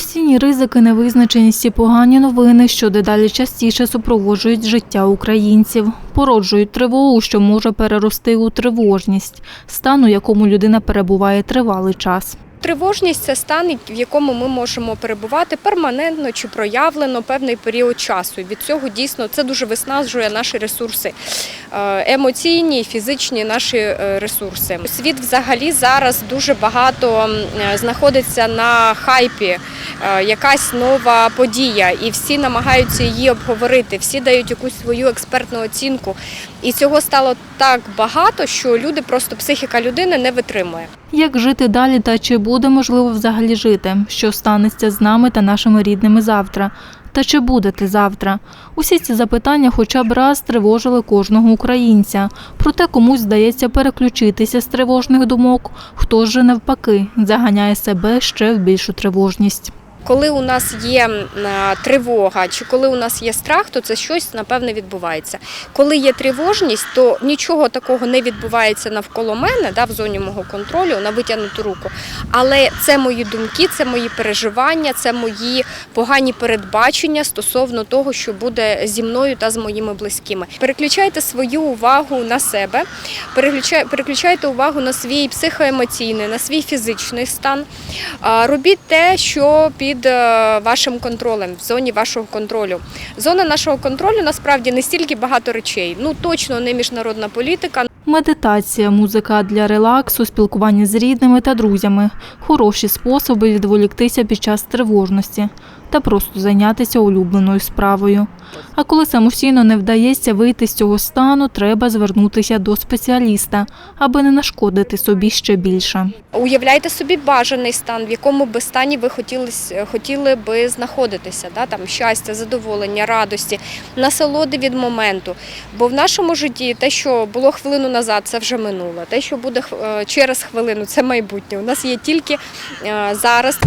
Постійні ризики, невизначеність погані новини, що дедалі частіше супроводжують життя українців, породжують тривогу, що може перерости у тривожність, стан, у якому людина перебуває тривалий час. Тривожність це стан, в якому ми можемо перебувати перманентно чи проявлено певний період часу. І Від цього дійсно це дуже виснажує наші ресурси, е, емоційні, фізичні наші е, ресурси. Світ взагалі зараз дуже багато е, знаходиться на хайпі, якась нова подія, і всі намагаються її обговорити, всі дають якусь свою експертну оцінку. І цього стало так багато, що люди просто психіка людини не витримує. Як жити далі та чи буде можливо взагалі жити? Що станеться з нами та нашими рідними завтра? Та чи будете завтра? Усі ці запитання хоча б раз тривожили кожного українця. Проте комусь здається переключитися з тривожних думок, хто ж навпаки заганяє себе ще в більшу тривожність. Коли у нас є тривога чи коли у нас є страх, то це щось напевне відбувається. Коли є тривожність, то нічого такого не відбувається навколо мене, да, в зоні мого контролю на витягнуту руку. Але це мої думки, це мої переживання, це мої погані передбачення стосовно того, що буде зі мною та з моїми близькими. Переключайте свою увагу на себе, переключайте увагу на свій психоемоційний, на свій фізичний стан. Робіть те, що під е, вашим контролем, в зоні вашого контролю. Зона нашого контролю насправді не стільки багато речей. Ну точно не міжнародна політика. Медитація, музика для релаксу, спілкування з рідними та друзями хороші способи відволіктися під час тривожності та просто зайнятися улюбленою справою. А коли самостійно не вдається вийти з цього стану, треба звернутися до спеціаліста, аби не нашкодити собі ще більше. Уявляйте собі бажаний стан, в якому би стані ви хотіли, хотіли би знаходитися. Да? Там щастя, задоволення, радості, насолоди від моменту. Бо в нашому житті те, що було хвилину назад, це вже минуле. Те, що буде е, через хвилину, це майбутнє. У нас є тільки е, зараз.